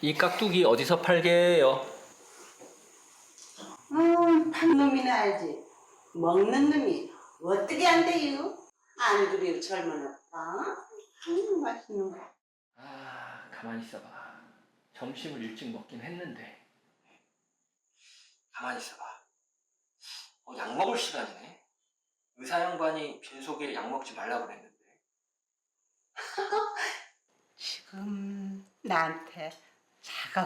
이 깍두기 어디서 팔게 해요? 음, 판 놈이나 알지. 먹는 놈이 어떻게 안 돼요? 안 그래요, 젊은 오빠? 음, 맛있는 거. 아, 가만히 있어봐. 점심을 일찍 먹긴 했는데. 가만히 있어봐. 어, 약 먹을 시간이네. 의사 양반이 빈속에 약 먹지 말라고 그랬는데. 지금 나한테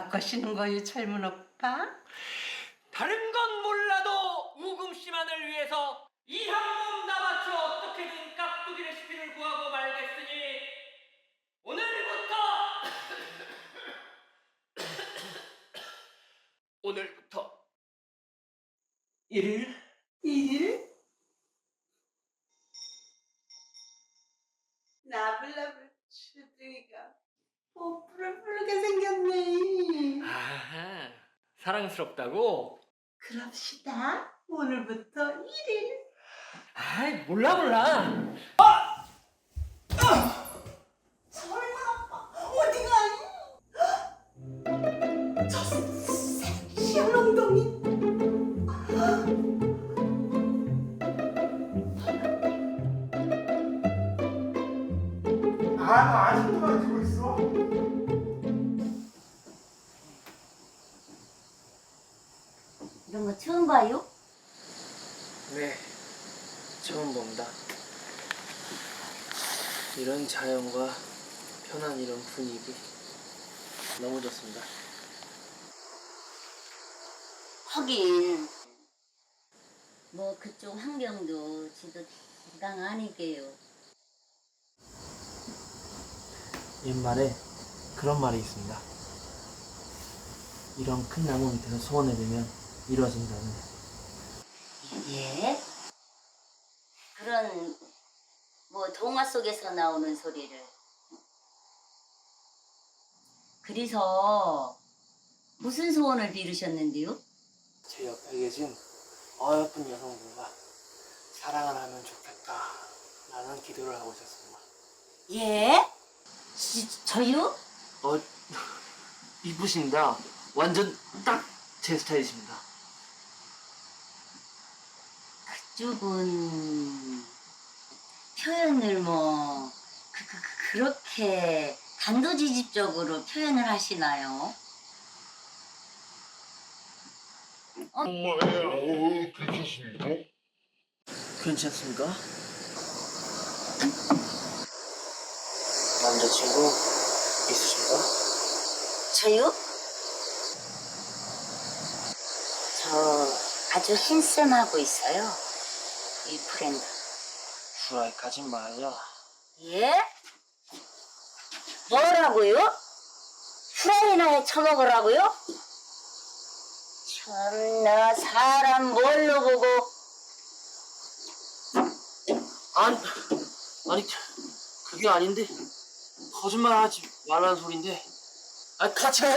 거시는 거요, 젊은 오빠? 다른 건 몰라도 우금 씨만을 위해서 이 한몸 나바쳐 어떻게든 깍두기 레시피를 구하고 말겠으니 오늘부터 오늘부터 1일 일? 나불나불 주둥이가 뽀뽀를 부르게 생겼네. 아 사랑스럽다고? 그럽시다. 오늘부터 일일 아이 몰라 몰라 젊은 오빠 어디 가니? 저 섹시한 엉덩이. 아, 너 아직도 거 처음 봐요? 네, 처음 봅니다. 이런 자연과 편한 이런 분위기 너무 좋습니다. 하긴 뭐 그쪽 환경도 지도 대강 아니게요. 옛말에 그런 말이 있습니다. 이런 큰 나무 밑에서 소원을 빌면 이루어진다는. 예? 그런 뭐 동화 속에서 나오는 소리를 그래서 무슨 소원을 빌으셨는데요? 제 옆에 계신 어여쁜 여성분과 사랑을 하면 좋겠다 라는 기도를 하고 있었습니다. 예? 지, 저요? 어, 이쁘십니다. 완전 딱 제 스타일이십니다. 그쪽은 표현을 뭐 그, 그, 그- 그렇게 단도직입적으로 표현을 하시나요? 괜찮습니까? 남자친구 있으십니까? 저요? 저 아주 핸섬하고 있어요. 이 프렌드. 후라이까지 말라. 예? 뭐라고요? 프라이나에 처먹으라고요? 참나 사람 뭘로 보고 아니, 아니 그게 아닌데 거짓말 하지 말라는 소린데. 아 같이 가.